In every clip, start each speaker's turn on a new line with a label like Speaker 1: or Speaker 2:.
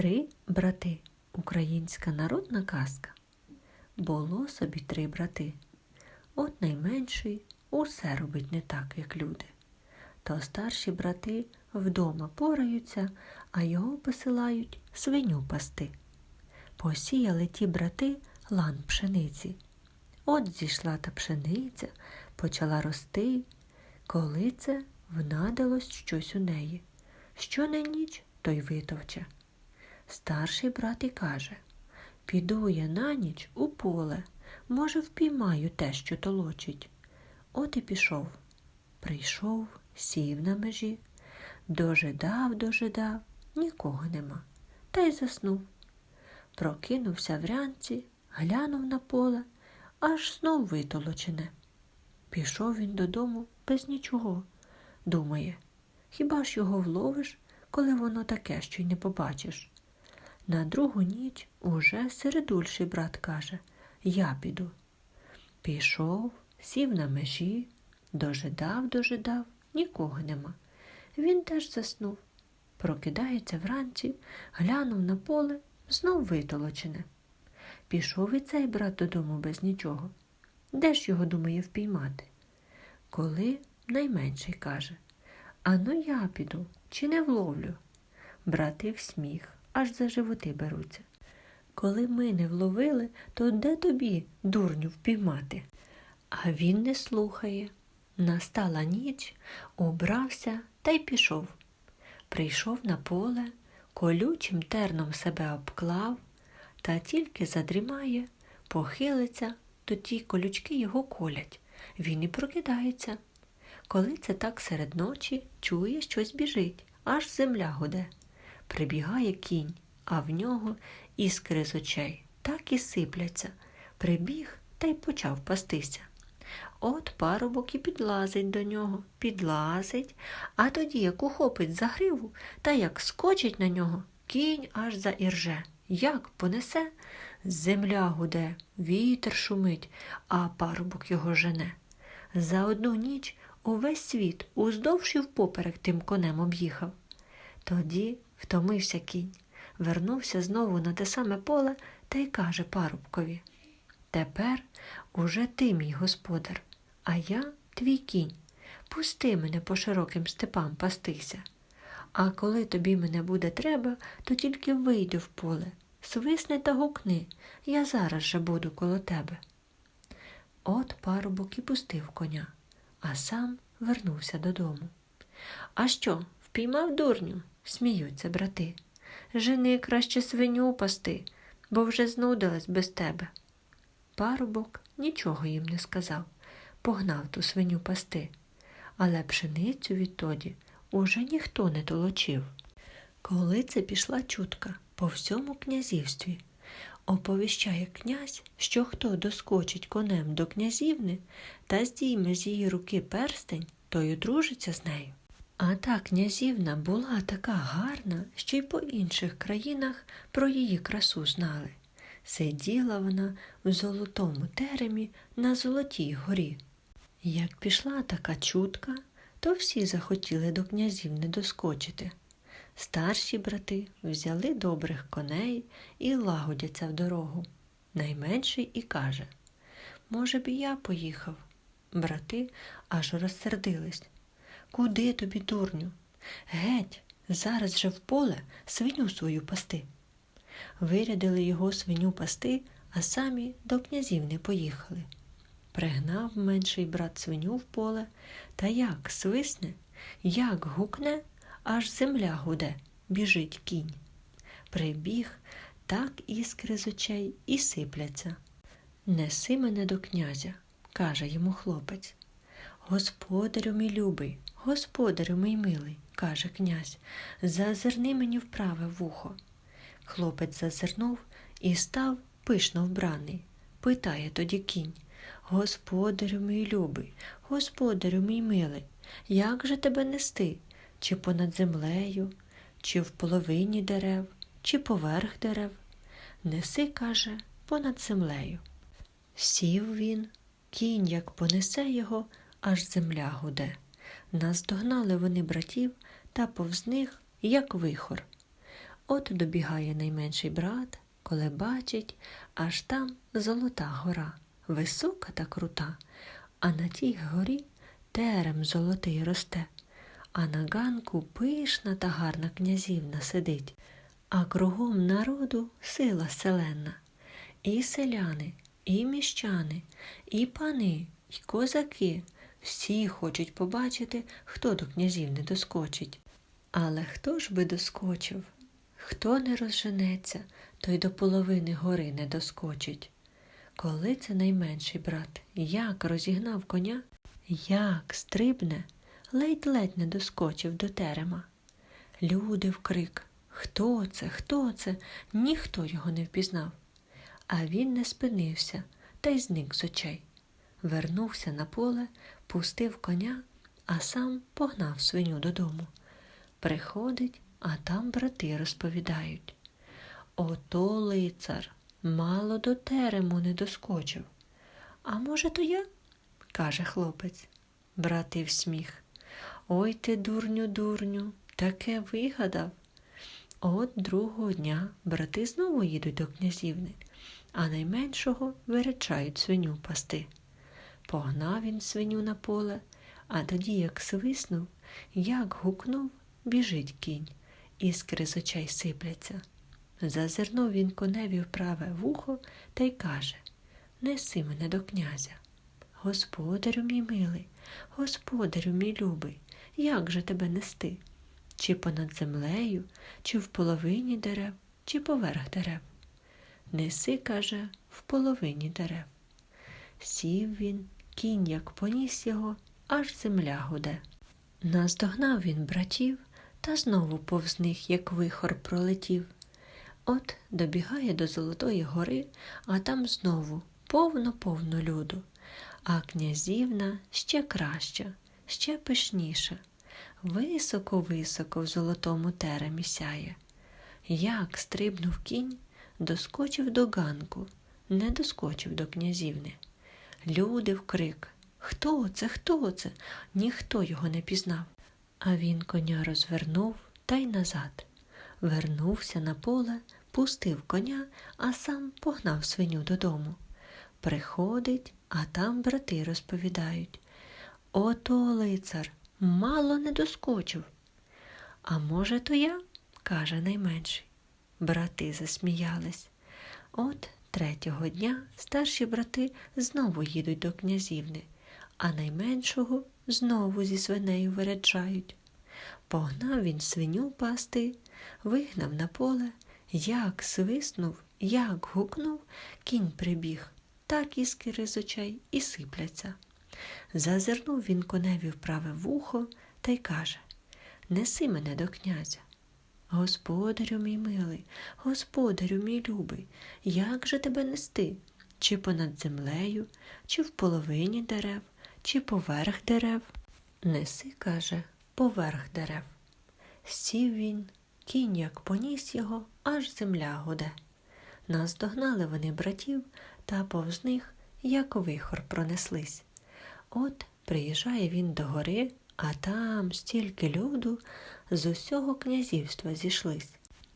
Speaker 1: Три брати. Українська народна казка. Було собі три брати. От найменший усе робить не так, як люди. То старші брати вдома пораються, а його посилають свиню пасти. Посіяли ті брати лан пшениці. От зійшла та пшениця, почала рости. Коли це внадилось щось у неї. Що не ніч, то й витовче. Старший брат і каже Піду я на ніч у поле, може, впіймаю те, що толочить. От і пішов. Прийшов, сів на межі, дожидав, дожидав, нікого нема, та й заснув. Прокинувся вранці, глянув на поле, аж знов витолочене. Пішов він додому без нічого. Думає, хіба ж його вловиш, коли воно таке, що й не побачиш? На другу ніч уже середульший брат каже Я піду. Пішов, сів на межі, дожидав, дожидав, нікого нема. Він теж заснув. Прокидається вранці, глянув на поле, знов витолочене. Пішов і цей брат додому без нічого. Де ж його думає впіймати? Коли найменший каже Ану я піду, чи не вловлю? Брати в сміх, аж за животи беруться. Коли ми не вловили, то де тобі, дурню, впіймати? А він не слухає. Настала ніч, убрався та й пішов. Прийшов на поле, колючим терном себе обклав, та тільки задрімає, похилиться, то ті колючки його колять. Він і прокидається. Коли це так серед ночі, чує, щось біжить, аж земля гуде. Прибігає кінь, а в нього іскри з очей так і сипляться. Прибіг та й почав пастися. От парубок і підлазить до нього, підлазить, а тоді як ухопить за гриву та як скочить на нього, кінь аж заірже. Як понесе, земля гуде, вітер шумить, а парубок його жене. За одну ніч увесь світ уздовж і впоперек тим конем об'їхав. Тоді втомився кінь, вернувся знову на те саме поле та й каже парубкові Тепер уже ти мій господар, а я твій кінь. Пусти мене по широким степам пастися. А коли тобі мене буде треба, то тільки вийди в поле, свисни та гукни, я зараз же буду коло тебе. От парубок і пустив коня, а сам вернувся додому. А що, впіймав дурню? сміються брати. Жени краще свиню пасти, бо вже знудилась без тебе. Парубок нічого їм не сказав, погнав ту свиню пасти, але пшеницю відтоді уже ніхто не толочив. Коли це пішла чутка по всьому князівстві, оповіщає князь, що хто доскочить конем до князівни та здійме з її руки перстень, той одружиться з нею. А та князівна була така гарна, що й по інших країнах про її красу знали. Сиділа вона в золотому теремі на Золотій горі. Як пішла така чутка, то всі захотіли до князівни доскочити. Старші брати взяли добрих коней і лагодяться в дорогу. Найменший і каже Може б, і я поїхав. Брати аж розсердились. Куди тобі, дурню? Геть, зараз же в поле свиню свою пасти. Вирядили його свиню пасти, а самі до князівни поїхали. Пригнав менший брат свиню в поле, та як свисне, як гукне, аж земля гуде, біжить кінь. Прибіг, так іскри з очей і сипляться. Неси мене до князя, каже йому хлопець. Господарю мій любий, господарю мій милий, каже князь, зазирни мені в праве вухо. Хлопець зазирнув і став пишно вбраний. Питає тоді кінь Господарю мій любий, господарю мій милий, як же тебе нести? Чи понад землею, чи в половині дерев, чи поверх дерев? Неси, каже, понад землею. Сів він, кінь, як понесе його, аж земля гуде. Наздогнали вони братів та повз них, як вихор. От добігає найменший брат, коли бачить, аж там золота гора, висока та крута, а на тій горі терем золотий росте, а на ганку пишна та гарна князівна сидить, а кругом народу сила селена. І селяни, і міщани, і пани, і козаки всі хочуть побачити, хто до князівни доскочить. Але хто ж би доскочив? Хто не розженеться, той до половини гори не доскочить. Коли це найменший брат як розігнав коня, як стрибне, ледь-ледь не доскочив до терема. Люди вкрик Хто це? Хто це? Ніхто його не впізнав. А він не спинився та й зник з очей. Вернувся на поле, пустив коня, а сам погнав свиню додому. Приходить, а там брати розповідають. Ото лицар мало до терему не доскочив. А може, то я? каже хлопець. Брати в сміх. Ой ти, дурню, дурню, таке вигадав. От другого дня брати знову їдуть до князівни, а найменшого виречають свиню пасти. Погнав він свиню на поле, а тоді, як свиснув, як гукнув, біжить кінь, іскри з очей сипляться. Зазирнув він коневі в праве вухо та й каже Неси мене до князя. Господарю мій милий, господарю мій любий, як же тебе нести? Чи понад землею, чи в половині дерев, чи поверх дерев? Неси, каже, в половині дерев. Сів він, кінь як поніс його, аж земля гуде. Наздогнав він братів та знову повз них, як вихор, пролетів. От добігає до Золотої гори, а там знову повно-повно люду, а князівна ще краща, ще пишніша, високо-високо в золотому теремі сяє. Як стрибнув кінь, доскочив до ганку, не доскочив до князівни. Люди вкрик Хто це? Хто це? Ніхто його не пізнав. А він коня розвернув та й назад. Вернувся на поле, пустив коня, а сам погнав свиню додому. Приходить, а там брати розповідають Ото лицар мало не доскочив. А може, то я? каже найменший. Брати засміялись. От третього дня старші брати знову їдуть до князівни, а найменшого знову зі свинею виряджають. Погнав він свиню пасти, вигнав на поле, як свиснув, як гукнув, кінь прибіг, так іскри з очей і сипляться. Зазирнув він коневі в праве вухо та й каже Неси мене до князя. Господарю мій милий, господарю мій любий, як же тебе нести? Чи понад землею, чи в половині дерев, чи поверх дерев? Неси, каже, поверх дерев. Сів він, кінь як поніс його, аж земля гуде. Наздогнали вони братів та повз них, як вихор пронеслись. От приїжджає він до гори, а там стільки люду з усього князівства зійшлись.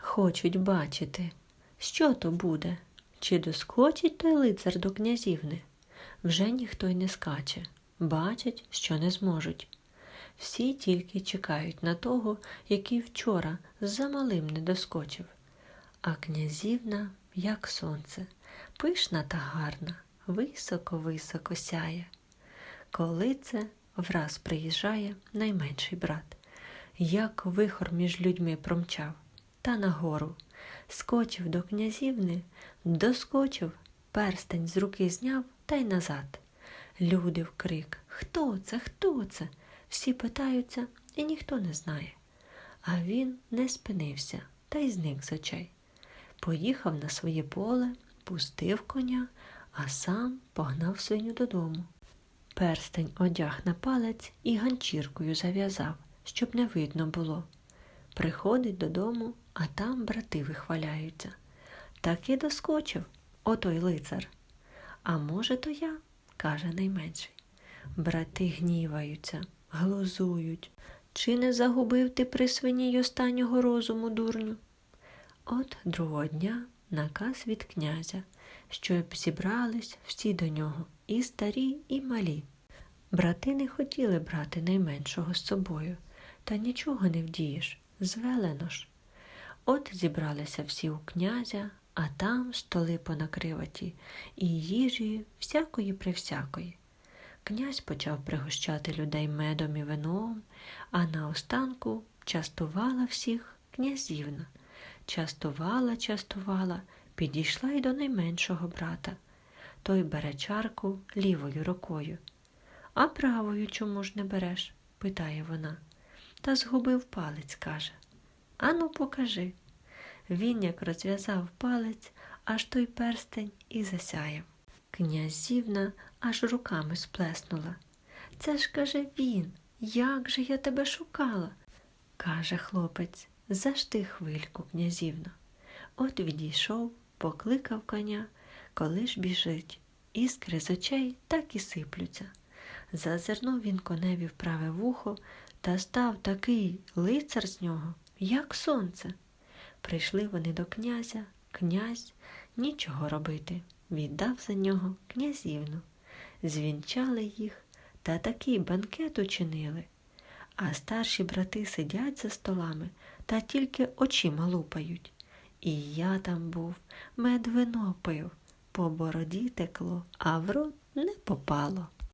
Speaker 1: Хочуть бачити, що то буде, чи доскочить той лицар до князівни. Вже ніхто й не скаче, бачать, що не зможуть. Всі тільки чекають на того, який вчора замалим не доскочив. А князівна, як сонце, пишна та гарна, високо-високо сяє. Коли це враз приїжджає найменший брат, як вихор між людьми промчав, та нагору, скочив до князівни, доскочив, перстень з руки зняв та й назад. Люди вкрик Хто це? Хто це? Всі питаються, і ніхто не знає. А він не спинився та й зник з очей. Поїхав на своє поле, пустив коня, а сам погнав свиню додому. Перстень одяг на палець і ганчіркою зав'язав, щоб не видно було. Приходить додому, а там брати вихваляються. Так і доскочив, отой лицар. А може, то я, каже найменший. Брати гніваються, глузують. Чи не загубив ти при свині останнього розуму, дурню? От другого дня наказ від князя, щоб зібрались всі до нього, і старі, і малі. Брати не хотіли брати найменшого з собою, та нічого не вдієш, звелено ж. От зібралися всі у князя, а там столи понакриваті, і їжі всякої привсякої. Князь почав пригощати людей медом і вином, а наостанку частувала всіх князівна. Частувала, частувала, підійшла й до найменшого брата. Той бере чарку лівою рукою. А правою чому ж не береш? питає вона. Та згубив палець, каже. Ану, покажи. Він як розв'язав палець, аж той перстень і засяяв. Князівна аж руками сплеснула. Це ж, каже він, як же я тебе шукала? каже хлопець, зажди хвильку, князівна. От відійшов, покликав коня, коли ж біжить. Іскри з очей так і сиплються. Зазирнув він коневі в праве вухо та став такий лицар з нього, як сонце. Прийшли вони до князя, князь нічого робити, віддав за нього князівну. Звінчали їх та такий банкет учинили. А старші брати сидять за столами та тільки очима лупають. І я там був, мед вино пив, по бороді текло, а в рот не попало.